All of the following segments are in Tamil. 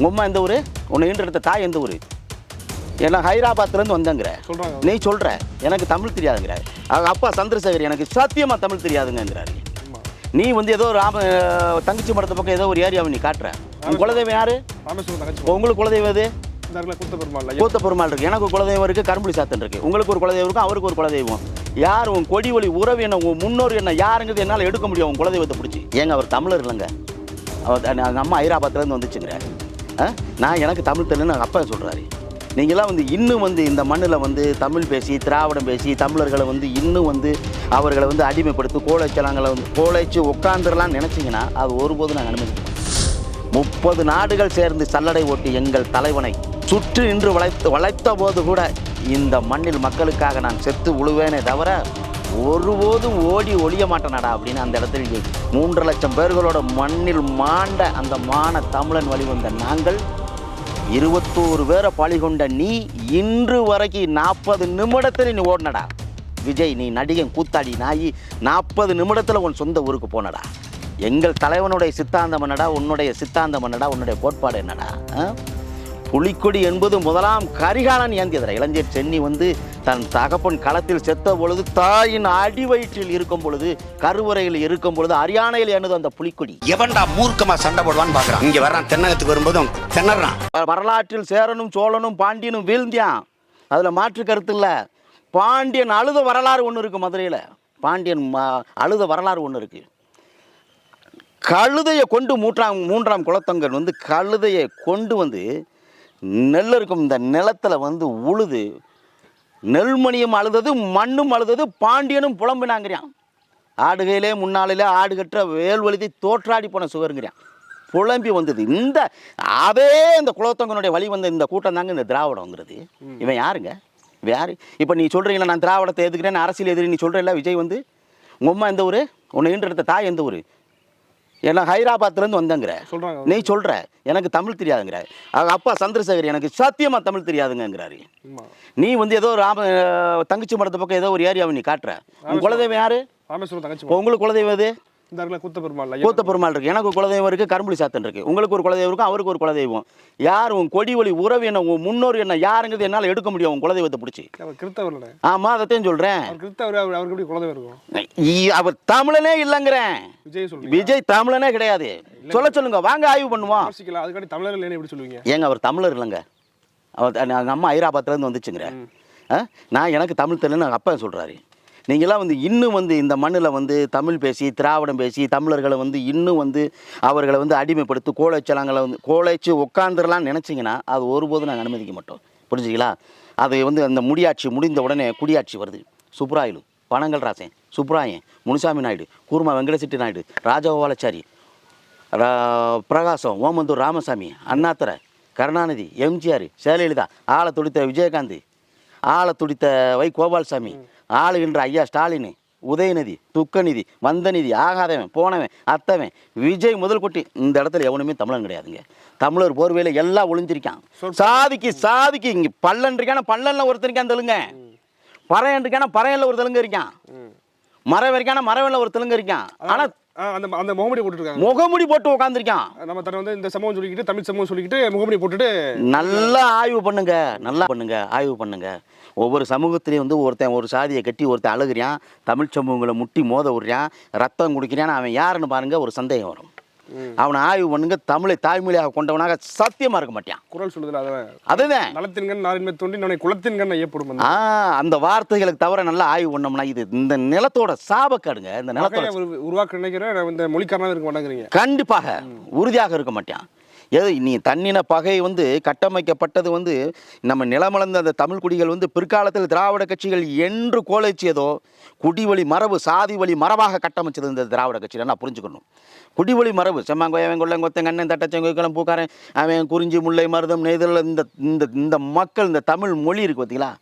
உங்கள் அம்மா எந்த ஊர்? உன்னை ஈன்றெடுத்த தாய் எந்த ஊர்? ஏன்னா ஹைதராபாத்லேருந்து வந்தேங்கிற. நீ சொல்கிற எனக்கு தமிழ் தெரியாதுங்கிற. அவங்க அப்பா சந்திரசேகர் எனக்கு சத்தியமாக தமிழ் தெரியாதுங்கிறாரு. நீ வந்து ஏதோ ராம தங்கச்சி மடத்து பக்கம் ஏதோ ஒரு ஏரியாவை நீ காட்டுற. உன் குலதெய்வம் யாரு? உங்களுக்கு குலதெய்வம் எது? குத்த பெருமாள் இருக்கு. எனக்கு குலதெய்வம் இருக்கு கரும்புலி சாத்தன் இருக்கு. உங்களுக்கு ஒரு குலதெய்வம் இருக்கு? அவருக்கு ஒரு குலதெய்வம். யார் உன் கொடி ஒளி உறவு என்ன உன் முன்னோர் என்ன யாருங்கிறது என்னால் எடுக்க முடியும் உன் குலதெய்வத்தை பிடிச்சி. ஏங்க அவர் தமிழர் இல்லைங்க. அவர் அம்மா ஹைதராபாத்லேருந்து வந்துச்சுங்கிற. ஆ? நான் எனக்கு தமிழ் தெரியலன்னு அப்பா சொல்கிறாரு நீங்களாம் வந்து இன்னும் வந்து இந்த மண்ணில் வந்து தமிழ் பேசி திராவிடம் பேசி தமிழர்களை வந்து இன்னும் வந்து அவர்களை வந்து அடிமைப்படுத்தி கோழைச்சலாங்களை வந்து கோழைச்சு உட்காந்துடலாம்னு நினச்சிங்கன்னா அது ஒருபோதும் நாங்கள் அனுமதிக்க முப்பது நாடுகள் சேர்ந்து சல்லடை ஓட்டி எங்கள் தலைவனை சுற்றி நின்று வளைத்து வளைத்த போது கூட இந்த மண்ணில் மக்களுக்காக நான் செத்து உழுவேனே தவிர ஒருபோதும் ஓடி ஒழிய மாட்டேனடா அப்படின்னு அந்த இடத்துல மூன்று லட்சம் பேர்களோட மண்ணில் மாண்ட அந்த மான தமிழன் வழிவந்த நாங்கள் இருபத்தோரு பேரை பழி கொண்ட நீ இன்று வரைக்கும் நாற்பது நிமிடத்தில் நீ ஓடினடா. விஜய் நீ நடிகன் கூத்தாடி நாயி நாற்பது நிமிடத்தில் உன் சொந்த ஊருக்கு போனடா. எங்கள் தலைவனுடைய சித்தாந்தம் என்னடா உன்னுடைய சித்தாந்தம் என்னடா உன்னுடைய கோட்பாடு என்னடா ஆ? புலிக்கொடி என்பது முதலாம் கரிகாலன் ஏந்தியதுடா இளைஞர் சென்னி வந்து தன் தகப்பன் களத்தில் செத்த பொழுது தாயின் அடி வயிற்றில் இருக்கும் பொழுது கருவறையில் இருக்கும் பொழுது அரியானையில் ஏனது அந்த புலிக்கொடி. எவன்டா மூர்க்கமா சண்டை போடுவான்னு பாக்குறான் இங்க வர்றான் தென்னகத்துக்கு வரும்போதும் திணறான். வரலாற்றில் சேரனும் சோழனும் பாண்டியனும் வீழ்ந்தியான் அதில் மாற்று கருத்து இல்லை. பாண்டியன் அழுத வரலாறு ஒன்று இருக்குது மதுரையில். பாண்டியன் அழுத வரலாறு ஒன்று இருக்குது கழுதையை கொண்டு மூன்றாம் மூன்றாம் குலத்தங்கன் வந்து கழுதையை கொண்டு வந்து நெல் இருக்கும் இந்த நிலத்துல வந்து உழுது நெல்மணியும் அழுதது மண்ணும் அழுதது பாண்டியனும் புலம்பினாங்கிறான் ஆடுகையிலே முன்னாளிலே ஆடு கற்ற வேல்வழுதி தோற்றாடி போன சுகருங்கிறான் புலம்பி வந்தது. இந்த அதே இந்த குலத்தங்கனுடைய வழி வந்த இந்த கூட்டம் தாங்க இந்த திராவிடங்கிறது இவன் யாருங்க? யாரு? இப்போ நீ சொல்கிறீங்களா நான் திராவிடத்தை எதுக்குறேன் அரசியல் எதிரி நீ சொல்கிறல்ல விஜய் வந்து உங்கள் அம்மா எந்த ஊர்? உன்னை ஈன்றெடுத்த தாய் எந்த ஊர்? ஏன்னா ஹைதராபாத்லேருந்து வந்தேங்கிற. சொல்றாங்க நீ சொல்கிற எனக்கு தமிழ் தெரியாதுங்கிற. அப்பா சந்திரசேகர் எனக்கு சத்தியமாக தமிழ் தெரியாதுங்கிறாரு நீ வந்து ஏதோ ராம தங்கச்சி மடத்து பக்கம் ஏதோ ஒரு ஏரியாவை நீ காட்டுற. உன் குலதெய்வம் யாரு? உங்களுக்கு குலதெய்வம் எது? இந்த இடத்துல குத்த பெருமாள் கூத்த பெருமாள் இருக்கு. எனக்கு ஒரு குலதெய்வம் இருக்கு கரும்புலி சாத்தன் இருக்கு. உங்களுக்கு ஒரு குலதெய்வம் இருக்கும் அவருக்கு ஒரு குலதெய்வம். யார் உன் கொடி ஒளி உறவு என்ன உன் முன்னோர் என்ன யாருங்கிறது என்னால் எடுக்க முடியும் உன் குலதெய்வத்தை பிடிச்சி. அவர் கிறிஸ்தவர்ல ஆமா அதைத்தான் சொல்கிறேன் கிறிஸ்தவர் அவர் அவருக்கு எப்படி குலதெய்வம் இருக்கும்? அவர் தமிழனே இல்லைங்கிறேன். விஜய் விஜய் தமிழனே கிடையாது. சொல்ல சொல்லுங்க வாங்க ஆய்வு பண்ணுவோம். அதுக்காண்டி தமிழர் எப்படி சொல்லுவீங்க? ஏங்க அவர் தமிழர் இல்லைங்க. அவர் நான் அம்மா ஹைதராபாத்லேருந்து வந்துச்சுங்கிற. ஆ? நான் எனக்கு தமிழ் தெரியலன்னு எங்கள் அப்பா சொல்கிறாரு நீங்களாம் வந்து இன்னும் வந்து இந்த மண்ணில் வந்து தமிழ் பேசி திராவிடம் பேசி தமிழர்களை வந்து இன்னும் வந்து அவர்களை வந்து அடிமைப்படுத்தி கோலைச்சலங்களை வந்து கோழைச்சு உட்காந்துடலாம்னு நினச்சிங்கன்னா அது ஒருபோதும் நாங்கள் அனுமதிக்க மாட்டோம். புரிஞ்சுங்களா அது வந்து அந்த முடியாட்சி முடிந்த உடனே குடியாட்சி வருது. சுப்ராயிலு பனங்கல் ராசன் சுப்ராயன் முனுசாமி நாயுடு கூர்மா வெங்கடசெட்டி நாயுடு ராஜகோபாலாச்சாரி ரா- பிரகாசம் ஓமந்தூர் ராமசாமி அண்ணாத்துறை கருணாநிதி எம்ஜிஆர் ஜெயலலிதா ஆளை துடித்த விஜயகாந்த் ஆளை துடித்த வை கோபால்சாமி ஆளுகின்ற ஐயா ஸ்டாலின் உதயநிதி துக்கநிதி வந்தநிதி ஆகாதவன் போனவன் அத்தவன் விஜய் முதல் கொட்டி இந்த இடத்துல எவனுமே தமிழன் கிடையாதுங்க. தமிழர் போர்வையில் எல்லாம் ஒளிஞ்சிருக்கான். சாதிக்கு சாதிக்கு இங்கே பல்லன் இருக்கான பல்லன்ல ஒருத்தன் இருக்கான் தெலுங்க. பறையன் இருக்கான பறையன்ல ஒரு தெலுங்கு இருக்கான். மரம் இருக்கான மரவன்ல ஒரு தெலுங்கு இருக்கான். ஆனா ஆ, அந்த அந்த முகமுடி போட்டுருக்காங்க. முகமுடி போட்டு உட்காந்துருக்கான் நம்ம தர வந்து இந்த சமூகம் சொல்லிக்கிட்டு தமிழ் சமூகம் சொல்லிக்கிட்டு முகமுடி போட்டுட்டு நல்லா ஆய்வு பண்ணுங்க நல்லா பண்ணுங்க ஆய்வு பண்ணுங்க. ஒவ்வொரு சமூகத்திலையும் வந்து ஒருத்தன் ஒரு சாதியை கட்டி ஒருத்தன் அழுகுறான் தமிழ் சமூகங்களை முட்டி மோத விடுறான் ரத்தம் குடிக்கிறான் அவன் யாருன்னு பாருங்க ஒரு சந்தேகம் வரும். அவனை ஆய்வு பண்ணுங்க தமிழை தாய்மொழியாக கொண்டவனாக சத்தியமா இருக்க மாட்டான். குரல் சொல்லுதுல அதை அதுதான். நலத்தின்கண் நாரின்மை தோண்டி நான் குலத்தின்கண் ஐயப்படும் ஆ அந்த வார்த்தைகளுக்கு தவிர நல்லா ஆய்வு பண்ணோம்னா இது இந்த நிலத்தோட சாபக்காடுங்க இந்த நிலத்தோட உருவாக்க நினைக்கிறேன் நான் இந்த மொழிக்காரனாக இருக்க மாட்டேங்கிறீங்க. கண்டிப்பாக உறுதியாக இருக்க மாட்டான். ஏதோ நீ தன்னின பகை வந்து கட்டமைக்கப்பட்டது வந்து நம்ம நிலமளந்த அந்த தமிழ் குடிகள் வந்து பிற்காலத்தில் திராவிட கட்சிகள் என்று கோலைச்சியதோ குடிவழி மரபு சாதி வழி மரபாக கட்டமைச்சது இந்த திராவிட கட்சியில் நான் புரிஞ்சுக்கணும். குடிவழி மரபு செம்மாங்கோயவன் கொள்ளங்கொத்தன் கண்ணன் தட்டச்செங்கோய்க்களம் பூக்காரன் அவன் குறிஞ்சி முல்லை மருதம் நெய்தல் இந்த இந்த இந்த மக்கள் இந்த தமிழ் மொழி இருக்குது பார்த்தீங்களா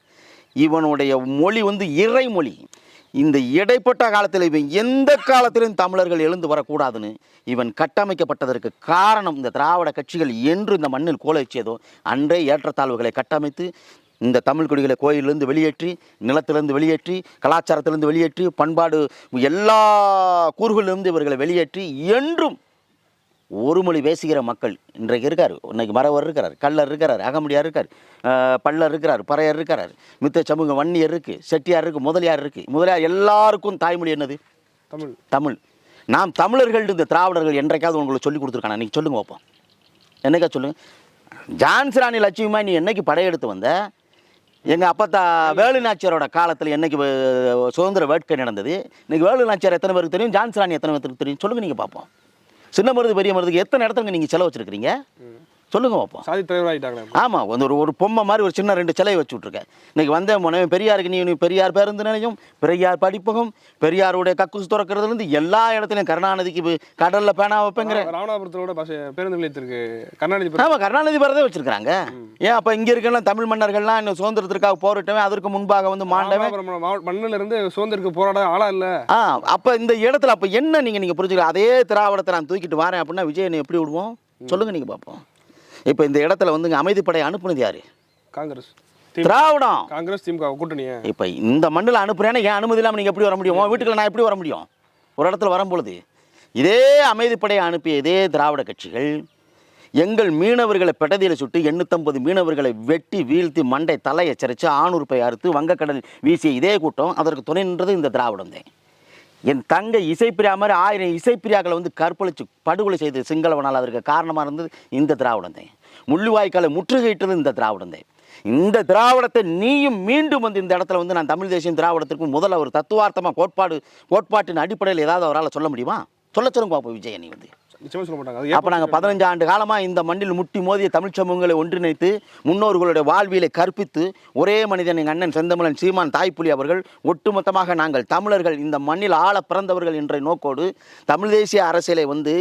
இவனுடைய மொழி வந்து இறைமொழி. இந்த இடைப்பட்ட காலத்தில் இவன் எந்த காலத்திலும் தமிழர்கள் எழுந்து வரக்கூடாதுன்னு இவன் கட்டமைக்கப்பட்டதற்கு காரணம் இந்த திராவிட கட்சிகள் என்று இந்த மண்ணில் கோலைச்சியதோ அன்றே ஏற்றத்தாழ்வுகளை கட்டமைத்து இந்த தமிழ் குடிகளை கோயிலிருந்து வெளியேற்றி நிலத்திலிருந்து வெளியேற்றி கலாச்சாரத்திலிருந்து வெளியேற்றி பண்பாடு எல்லா கூறுகளிலிருந்து இவர்களை வெளியேற்றி என்றும் ஒரு மொழி பேசுகிற மக்கள் இன்றைக்கு இருக்கார். இன்னைக்கு மறவர் இருக்கிறார் கல்லர் இருக்கிறார் அகமுடியார் இருக்கார் பல்லர் இருக்கிறார் பறையர் இருக்கிறார் மித்த சமூகம் வன்னியர் இருக்குது செட்டியார் இருக்குது முதலியார் இருக்குது முதலியார் எல்லாருக்கும் தாய்மொழி என்னது? தமிழ். தமிழ். நாம் தமிழர்கள் இந்த திராவிடர்கள் என்றைக்காவது உங்களுக்கு சொல்லி கொடுத்துருக்கானா நீங்கள் சொல்லுங்க பார்ப்போம் என்னைக்கா சொல்லுங்க. ஜான்சிராணி லட்சுமிமா நீ என்னைக்கு படையெடுத்து வந்த? எங்கள் அப்பத்தா வேலு நாச்சியாரோட காலத்தில் என்னைக்கு சுதந்திர வேட்கை நடந்தது? இன்னைக்கு வேலு நாச்சியார் எத்தனை பேருக்கு தெரியும்? ஜான்சிராணி எத்தனை பேருக்கு தெரியும்? சொல்லுங்க நீங்கள் பார்ப்போம் சின்ன மருது பெரிய மருந்துக்கு எத்தனை இடத்துக்கு நீங்கள் செலவு வச்சுருக்கிறீங்க சொல்லுங்க பார்ப்போம் சாதி தலைவர் ஆகிட்டாங்களே ஆமாம் வந்து ஒரு ஒரு பொம்மை மாதிரி ஒரு சின்ன ரெண்டு சிலை வச்சு விட்ருக்கேன் இன்னைக்கு வந்த முனை பெரியாருக்கு நீ பெரியார் பேருந்து நிலையம் பெரியார் படிப்பகம் பெரியாருடைய கக்கூஸ் திறக்கிறதுலேருந்து எல்லா இடத்துலையும் கருணாநிதிக்கு கடல்ல பேனா வைப்பேங்கிற. ராமநாதபுரத்தோட பேருந்து நிலையத்திற்கு கருணாநிதி ஆமாம் கருணாநிதி பேரதே வச்சிருக்காங்க ஏன் அப்போ இங்கே இருக்கலாம் தமிழ் மன்னர்கள்லாம் இன்னும் சுதந்திரத்திற்காக போரிட்டவன் அதற்கு முன்பாக வந்து மாண்டவன் ராமநாதபுரம் மாவட்ட- மண்ணுல இருந்து சுதந்திரத்துக்கு போராட ஆளா இல்ல. ஆ அப்போ இந்த இடத்துல அப்போ என்ன நீங்கள் நீங்கள் புரிஞ்சுக்கலாம் அதே திராவிடத்தை நான் தூக்கிட்டு வரேன் அப்படின்னா விஜய் என்னை எப்படி விடுவோம்? சொல்லுங்க நீங்கள் பார்ப்போம் இப்போ இந்த இடத்துல வந்துங்க அமைதிப்படை அனுப்புனது யாரு? காங்கிரஸ். திராவிடம். காங்கிரஸ் திமுக கூட்டணிய. இப்போ இந்த மண்ணில் அனுப்புறேன்னா ஏன் அனுமதி இல்லாமல் நீங்கள் எப்படி வர முடியும்? வீட்டுக்குள்ள நான் எப்படி வர முடியும்? ஒரு இடத்துல வரும்பொழுது இதே அமைதிப்படையை அனுப்பிய இதே திராவிட கட்சிகள் எங்கள் மீனவர்களை பெட்டதியில் சுட்டு எண்ணூத்தம்பது மீனவர்களை வெட்டி வீழ்த்தி மண்டை தலை எச்சரித்து ஆணூர் பை அறுத்து வங்கக்கடல் வீசிய இதே கூட்டம் அதற்கு துணை நின்றது இந்த திராவிடம் தான் என் தங்க இசைப்பிரியா மாதிரி ஆயிரம் இசைப்பிரியாக்களை வந்து கற்பழித்து படுகொலை செய்து சிங்களவனால் அதற்கு காரணமாக இருந்தது இந்த திராவிடம் தான் முள்ளுவாய்க்காலை முற்றுகையிட்டது இந்த திராவிடம் தான் இந்த திராவிடத்தை நீயும் மீண்டும் வந்து இந்த இடத்துல வந்து நான் தமிழ் தேசியம் திராவிடத்திற்கு முதல்ல ஒரு தத்துவார்த்தமாக கோட்பாடு கோட்பாட்டின் அடிப்படையில் ஏதாவது அவரால் சொல்ல முடியுமா? சொல்ல சொல்லுங்க பாப்போம் விஜய் நீ வந்து. அப்போ நாங்கள் பதினஞ்சு ஆண்டு காலமாக இந்த மண்ணில் முட்டி மோதிய தமிழ் சமூகங்களை ஒன்றிணைத்து முன்னோர்களுடைய வாழ்வியலை கற்பித்து ஒரே மனிதன் எங்கள் அண்ணன் செந்தமிழன் சீமான் தாய்ப்புலி அவர்கள் ஒட்டுமொத்தமாக நாங்கள் தமிழர்கள் இந்த மண்ணில் ஆள பிறந்தவர்கள் என்ற நோக்கோடு தமிழ் தேசிய அரசியலை வந்து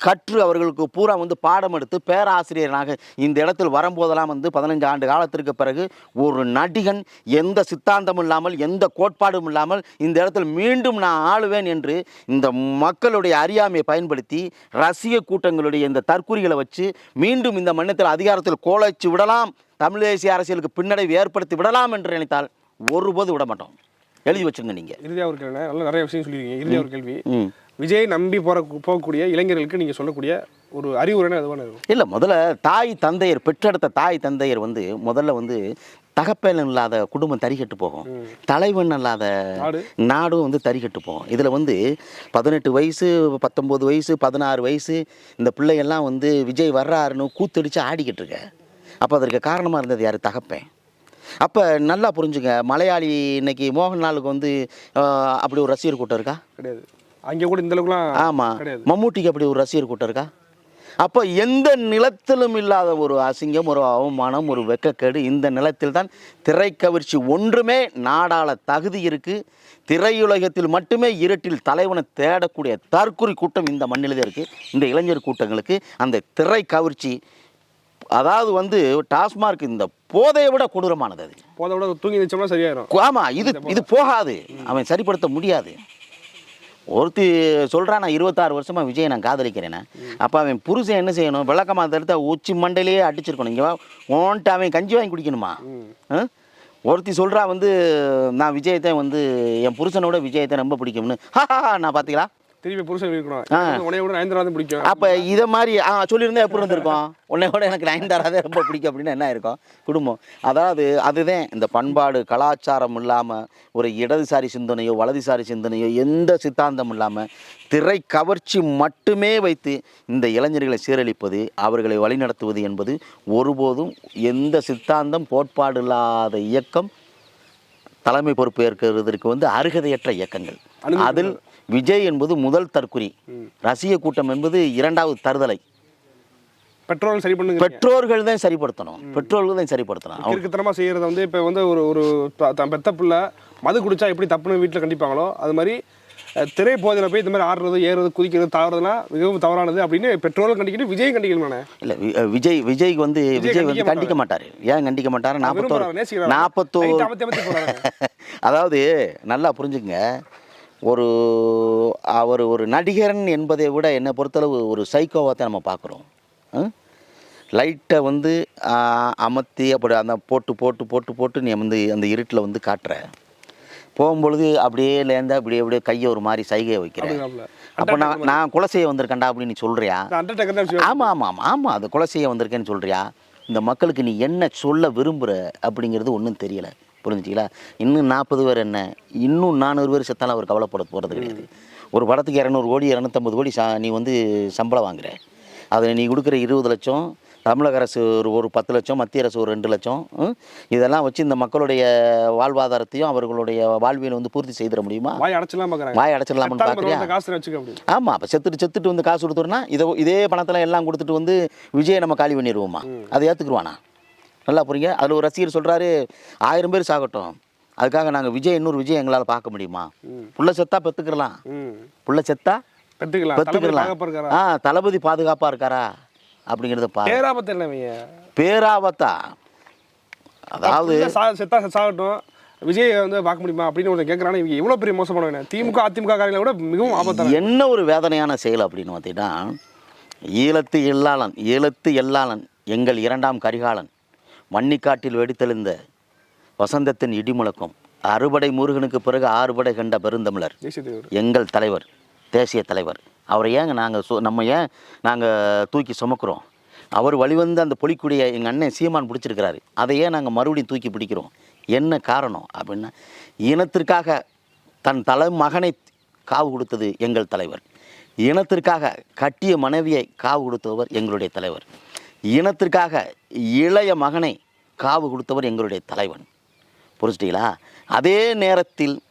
கற்று அவர்களுக்கு பூரா வந்து பாடம் எடுத்து பேராசிரியராக இந்த இடத்தில் வரும்போதெல்லாம் வந்து பதினஞ்சு ஆண்டு காலத்திற்கு பிறகு ஒரு நடிகன் எந்த சித்தாந்தமும் இல்லாமல் எந்த கோட்பாடும் இல்லாமல் இந்த இடத்தில் மீண்டும் நான் ஆளுவேன் என்று இந்த மக்களுடைய அறியாமையை பயன்படுத்தி ரசிக கூட்டங்களுடைய இந்த தற்குறிகளை வச்சு மீண்டும் இந்த மன்னத்தில் அதிகாரத்தில் கோலைச்சு விடலாம் தமிழ் தேசிய அரசியலுக்கு பின்னடைவு ஏற்படுத்தி விடலாம் என்று நினைத்தால் ஒருபோது விட மாட்டோம். எழுதி வச்சுங்க நீங்கள் இறுதியா ஒரு கேள்வி நல்ல நிறைய விஷயம் சொல்லியிருக்கீங்க. இறுதியா ஒரு கேள்வி. விஜய் நம்பி போற போகக்கூடிய இளைஞர்களுக்கு நீங்க சொல்லக்கூடிய ஒரு அறிவுரைனா எதுவான இருக்கும் இல்லை முதல்ல தாய் தந்தையர் பெற்றெடுத்த தாய் தந்தையர் வந்து முதல்ல வந்து தகப்பன் இல்லாத குடும்பம் தறிகட்டு போகும். தலைவன் இல்லாத நாடு. நாடும் வந்து தறிகட்டு போகும். இதில் வந்து பதினெட்டு வயசு பத்தொம்போது வயசு பதினாறு வயசு இந்த பிள்ளையெல்லாம் வந்து விஜய் வர்றாருன்னு கூத்தடிச்சு ஆடிக்கிட்டு இருக்க. அப்போ அதற்கு காரணமாக இருந்தது யார்? தகப்பேன். அப்போ நல்லா புரிஞ்சுங்க. மலையாளி இன்னைக்கு மோகன்லாலுக்கு வந்து அப்படி ஒரு ரசிகர் கூட்டம் இருக்கா? கிடையாது. அங்கே கூட இந்த அளவுக்குலாம் ஆமாம் மம்மூட்டிக்கு அப்படி ஒரு ரசிகர் கூட்டம் இருக்கா? அப்போ எந்த நிலத்திலும் இல்லாத ஒரு அசிங்கம் ஒரு அவமானம் ஒரு வெக்கக்கேடு இந்த நிலத்தில் தான் திரைக்கவர்ச்சி ஒன்றுமே நாடாள தகுதி இருக்கு. திரையுலகத்தில் மட்டுமே இருட்டில் தலைவனை தேடக்கூடிய தற்குறி கூட்டம் இந்த மண்ணிலே இருக்கு. இந்த இளைஞர் கூட்டங்களுக்கு அந்த திரை கவர்ச்சி அதாவது வந்து டாஸ்மார்க் இந்த போதையை விட கொடூரமானது அது. போதை விட தூங்கி நிச்சயமா சரியாயிரும். ஆமா இது இது போகாது. அவன் சரிப்படுத்த முடியாது. ஒருத்தி சொல்கிறான் நான் இருபத்தாறு வருஷமா விஜயை நான் காதலிக்கிறேனே அப்போ அவன் புருஷன் என்ன செய்யணும்? விளக்கமா எடுத்து உச்சி மண்டையிலேயே அடிச்சிருக்கணும். இங்கே ஓன்ட்டு அவன் கஞ்சி வாங்கி குடிக்கணுமா? ஒருத்தி சொல்கிறா வந்து நான் விஜயத்தை வந்து என் புருஷனோட விஜயத்தை ரொம்ப பிடிக்கும்னு. ஹா நான் பார்த்தீங்களா திருப்பி புருஷன் இருக்கணும் உனைய விட நயன்தாரா பிடிக்கும். அப்போ இதை மாதிரி ஆ சொல்லியிருந்தா எப்படி இருந்திருக்கும்? உன்னை விட எனக்கு நயன்தாராதே ரொம்ப பிடிக்கும் அப்படின்னு என்ன இருக்கும் குடும்பம். அதாவது அதுதான் இந்த பண்பாடு கலாச்சாரம் இல்லாமல் ஒரு இடதுசாரி சிந்தனையோ வலதுசாரி சிந்தனையோ எந்த சித்தாந்தம் இல்லாமல் திரை கவர்ச்சி மட்டுமே வைத்து இந்த இளைஞர்களை சீரழிப்பது அவர்களை வழிநடத்துவது என்பது ஒருபோதும் எந்த சித்தாந்தம் கோட்பாடு இல்லாத இயக்கம் தலைமை பொறுப்பு ஏற்கிறதுக்கு வந்து அருகதையற்ற இயக்கங்கள். அதில் விஜய் என்பது முதல் தற்குறி ரசிக கூட்டம் என்பது இரண்டாவது தருதலை பெட்ரோல் சரி பண்ணுங்க. பெற்றோர்கள் தான் சரிப்படுத்தணும். பெற்றோர்கள் தான் சரிப்படுத்தணும். கிறுக்குத்தனமா செய்யறத வந்து இப்போ வந்து ஒரு ஒரு பெத்த பிள்ளை மது குடிச்சா எப்படி தப்புன்னு வீட்டில் கண்டிப்பாங்களோ? அது மாதிரி திரை போதையில போய் இந்த மாதிரி ஆடுறது ஏறுறது குதிக்கிறது தாவறதுலாம் மிகவும் தவறானது அப்படின்னு பெட்ரோலும் கண்டிக்கணும் விஜயும் கண்டிக்கணுமாண்ணே இல்ல விஜய் விஜய் வந்து விஜய் வந்து கண்டிக்க மாட்டாரு. ஏன் கண்டிக்க மாட்டாரு? நாற்பத்தோரு. நாற்பத்தோரு. அதாவது நல்லா புரிஞ்சுங்க ஒரு அவர் ஒரு நடிகரன் என்பதை விட என்னை பொறுத்தளவு ஒரு சைக்கோவாக தான் நம்ம பார்க்குறோம். லைட்டை வந்து அமர்த்தி அப்படி அந்த போட்டு போட்டு போட்டு போட்டு நீ வந்து அந்த இருட்டில் வந்து காட்டுற. போகும்பொழுது அப்படியே லேந்தா அப்படியே அப்படியே கையை ஒரு மாதிரி சைகையை வைக்கிறேன். அப்போ நான் நான் கொலை செய்ய வந்திருக்கேன்டா அப்படின்னு நீ விஷயம். ஆமாம் ஆமாம் ஆமாம் ஆமாம் அது கொலை செய்ய வந்திருக்கேன்னு சொல்றியா? இந்த மக்களுக்கு நீ என்ன சொல்ல விரும்புகிற அப்படிங்கிறது ஒன்றும் தெரியல. புரிஞ்சுட்டீங்களா இன்னும் நாற்பது பேர் என்ன? இன்னும் நானூறு பேர் செத்தாலும் அவர் கவலைப்பட போகிறது கிடையாது. ஒரு படத்துக்கு இரநூறு கோடி இரநூத்தம்பது கோடி சா நீ வந்து சம்பளம் வாங்குற. அதில் நீ கொடுக்குற இருபது லட்சம் தமிழக அரசு ஒரு ஒரு பத்து லட்சம் மத்திய அரசு ஒரு ரெண்டு லட்சம்? இதெல்லாம் வச்சு இந்த மக்களுடைய வாழ்வாதாரத்தையும் அவர்களுடைய வாழ்வியலை வந்து பூர்த்தி செய்திட முடியுமா? வாய் பார்க்குறாங்க வாய் அடைச்சிடலாம்னு பார்க்குறியா? ஆமாம் அப்போ செத்துட்டு செத்துட்டு வந்து காசு கொடுத்துருனா இதை இதே பணத்தில் எல்லாம் கொடுத்துட்டு வந்து விஜயை நம்ம காலி பண்ணிடுவோமா? அதை ஏற்றுக்குருவானா நல்லா புரியுங்க. அதில் ஒரு ரசிகர் சொல்கிறாரு ஆயிரம் பேர் சாகட்டும். அதுக்காக நாங்கள் விஜய் இன்னொரு விஜய் எங்களால் பார்க்க முடியுமா? புள்ள செத்தா பெற்றுக்கிறலாம் ம். புள்ள செத்தா பெற்றுக்கலாம் பெற்றுக்கலாம் ஆ தளபதி பாதுகாப்பாக இருக்காரா? அப்படிங்கிறத பேராபத்து இல்லை இவங்க? பேராபத்தா? அதாவது செத்தா சாகட்டும். விஜய் வந்து பார்க்க முடியுமா? அப்படின்னு ஒருத்தன் கேட்குறாங்க இவங்க எவ்வளோ பெரிய மோசமானவங்க திமுக அதிமுக காரங்களை விட மிகவும் ஆபத்தான என்ன ஒரு வேதனையான செயல் அப்படின்னு பார்த்தீங்கன்னா ஈழத்து எல்லாளன் ஈழத்து எல்லாளன் எங்கள் இரண்டாம் கரிகாலன் மன்னிக்காட்டில் வெடித்தெழுந்த வசந்தத்தின் இடிமுழக்கம். அறுபடை முருகனுக்கு பிறகு ஆறுபடை கண்ட பெருந்தமிழர். எங்கள் தலைவர் தேசிய தலைவர். அவரை ஏங்க நாங்கள் சு நம்ம ஏன் நாங்கள் தூக்கி சுமக்கிறோம்? அவர் வழிவந்து அந்த பொலிக்குடியை எங்கள் அண்ணன் சீமான் பிடிச்சிருக்கிறாரு. அதை ஏன் நாங்கள் மறுபடியும் தூக்கி பிடிக்கிறோம்? என்ன காரணம்? அப்படின்னா இனத்திற்காக தன் தலை மகனை காவு கொடுத்தது எங்கள் தலைவர். இனத்திற்காக கட்டிய மனைவியை காவு கொடுத்தவர் எங்களுடைய தலைவர். இனத்திற்காக இளைய மகனை காவு கொடுத்தவர் எங்களுடைய தலைவன். புரிச்சிட்டீங்களா அதே நேரத்தில்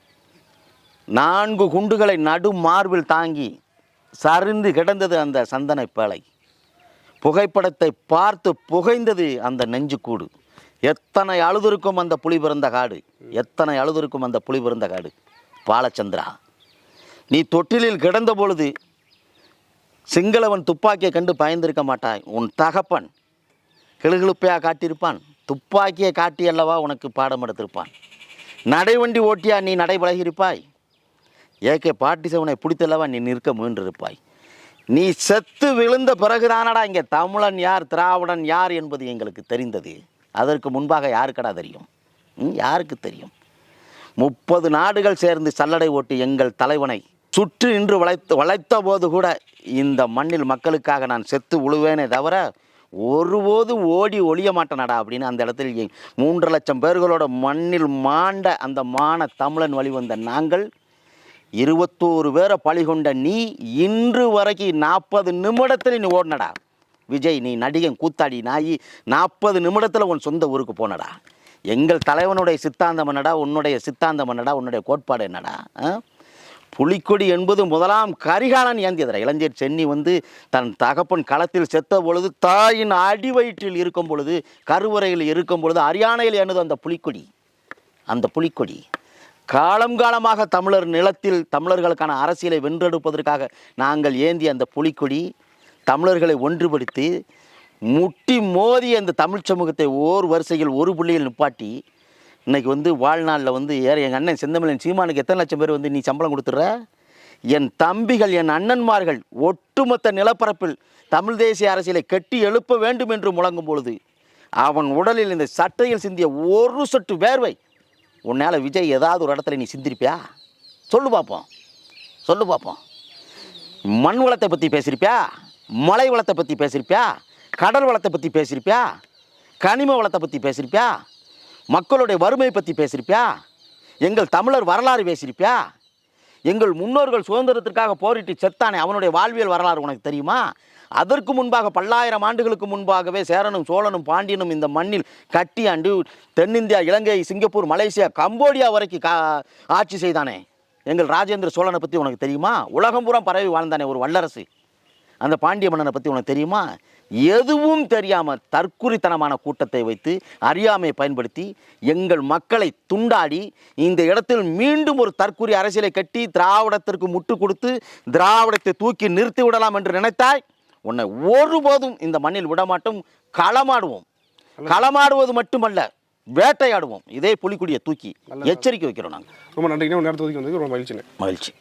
நான்கு குண்டுகளை நடு மார்பில் தாங்கி சரிந்து கிடந்தது அந்த சந்தன பேழை. புகைப்படத்தை பார்த்து புகைந்தது அந்த நெஞ்சுக்கூடு. எத்தனை அழுதுருக்கும் அந்த புலி பிறந்த காடு? எத்தனை அழுதுருக்கும் அந்த புலி பிறந்த காடு? பாலச்சந்திரா நீ தொட்டிலில் கிடந்த பொழுது சிங்களவன் துப்பாக்கியை கண்டு பயந்திருக்க மாட்டாய். உன் தகப்பன் கிளுகிழுப்பையாக காட்டியிருப்பான். துப்பாக்கியை காட்டி அல்லவா உனக்கு பாடம் எடுத்திருப்பான். நடைவண்டி ஓட்டியா நீ நடைபழகியிருப்பாய். ஏகே பாட்டி செவனை பிடித்தல்லவா நீ நிற்க முயன்றிருப்பாய். நீ செத்து விழுந்த பிறகுதானடா இங்கே தமிழன் யார் திராவிடன் யார் என்பது எங்களுக்கு தெரிந்தது. அதற்கு முன்பாக யாருக்கடா தெரியும்? யாருக்கு தெரியும்? முப்பது நாடுகள் சேர்ந்து சல்லடை ஓட்டி எங்கள் தலைவனை சுற்றி நின்று வளைத்து வளைத்த போது கூட இந்த மண்ணில் மக்களுக்காக நான் செத்து உழுவேனே தவிர ஒருபோது ஓடி ஒளிய மாட்டேனடா அப்படின்னு அந்த இடத்தில் மூன்று லட்சம் பேர்களோட மண்ணில் மாண்ட அந்த மான தமிழன் வழிவந்த நாங்கள் இருபத்தோரு பேரை பழி கொண்ட நீ இன்று வரைக்கும் நாற்பது நிமிடத்தில் நீ ஓடினடா விஜய் நீ நடிகன் கூத்தாடி நாயி நாற்பது நிமிடத்தில் உன் சொந்த ஊருக்கு போனடா எங்கள் தலைவனுடைய சித்தாந்தம் என்னடா உன்னுடைய சித்தாந்தம் என்னடா உன்னுடைய கோட்பாடு என்னடா ஆ? புலிக்கொடி என்பது முதலாம் கரிகாலன் ஏந்தியதரா. இளைஞர் சென்னி வந்து தன் தகப்பன் களத்தில் செத்த பொழுது தாயின் அடி வயிற்றில் இருக்கும் பொழுது கருவறையில் இருக்கும் பொழுது அரியானையில் எனது அந்த புலிக்கொடி. அந்த புலிக்கொடி. காலம் காலமாக தமிழர் நிலத்தில் தமிழர்களுக்கான அரசியலை வென்றெடுப்பதற்காக நாங்கள் ஏந்திய அந்த புலிக்கொடி தமிழர்களை ஒன்றுபடுத்தி முட்டி மோதி அந்த தமிழ் சமூகத்தை ஓர் வரிசையில் ஒரு புள்ளியில் நிப்பாட்டி இன்னைக்கு வந்து வாழ்நாளில் வந்து ஏற எங்கள் அண்ணன் செந்தமிழன் சீமானுக்கு எத்தனை லட்சம் பேர் வந்து நீ சம்பளம் கொடுத்துட்ற? என் தம்பிகள் என் அண்ணன்மார்கள் ஒட்டுமொத்த நிலப்பரப்பில் தமிழ் தேசிய அரசியலை கட்டி எழுப்ப வேண்டும் என்று முழங்கும் பொழுது அவன் உடலில் இந்த சட்டையில் சிந்திய ஒரு சொட்டு வேர்வை உன்னால் விஜய் ஏதாவது ஒரு இடத்துல நீ சிந்திருப்பியா? சொல்லு பார்ப்போம் சொல்லு பார்ப்போம் மண் வளத்தை பற்றி பேசியிருப்பியா மலை வளத்தை பற்றி பேசியிருப்பியா கடல் வளத்தை பற்றி பேசியிருப்பியா கனிம வளத்தை பற்றி பேசியிருப்பியா மக்களுடைய வறுமை பற்றி பேசியிருப்பியா எங்கள் தமிழர் வரலாறு பேசியிருப்பியா எங்கள் முன்னோர்கள் சுதந்திரத்திற்காக போரிட்டு செத்தானே அவனுடைய வாழ்வியல் வரலாறு உனக்கு தெரியுமா? அதற்கு முன்பாக பல்லாயிரம் ஆண்டுகளுக்கு முன்பாகவே சேரனும் சோழனும் பாண்டியனும் இந்த மண்ணில் கட்டி ஆண்டு தென்னிந்தியா இலங்கை சிங்கப்பூர் மலேசியா கம்போடியா வரைக்கும் கா ஆட்சி செய்தானே. எங்கள் ராஜேந்திர சோழனை பற்றி உனக்கு தெரியுமா? உலகம் பூரா பரவி வாழ்ந்தானே ஒரு வல்லரசு. அந்த பாண்டிய மன்னனை பற்றி உனக்கு தெரியுமா? எதுவும் தெரியாமல் தற்குறித்தனமான கூட்டத்தை வைத்து அறியாமையை பயன்படுத்தி எங்கள் மக்களை துண்டாடி இந்த இடத்தில் மீண்டும் ஒரு தற்குறி அரசியலை கட்டி திராவிடத்திற்கு முட்டு கொடுத்து திராவிடத்தை தூக்கி நிறுத்தி விடலாம் என்று நினைத்தாய்? உன்னை ஒருபோதும் இந்த மண்ணில் விடமாட்டோம். களமாடுவோம். களமாடுவது மட்டுமல்ல வேட்டையாடுவோம். இதே புலிக்குடியை தூக்கி எச்சரிக்கை வைக்கிறோம் நாங்கள் ரொம்ப ஒரு நேரத்தை ஒதுக்கி வந்ததுக்கு ரொம்ப மகிழ்ச்சிங்க. மகிழ்ச்சி.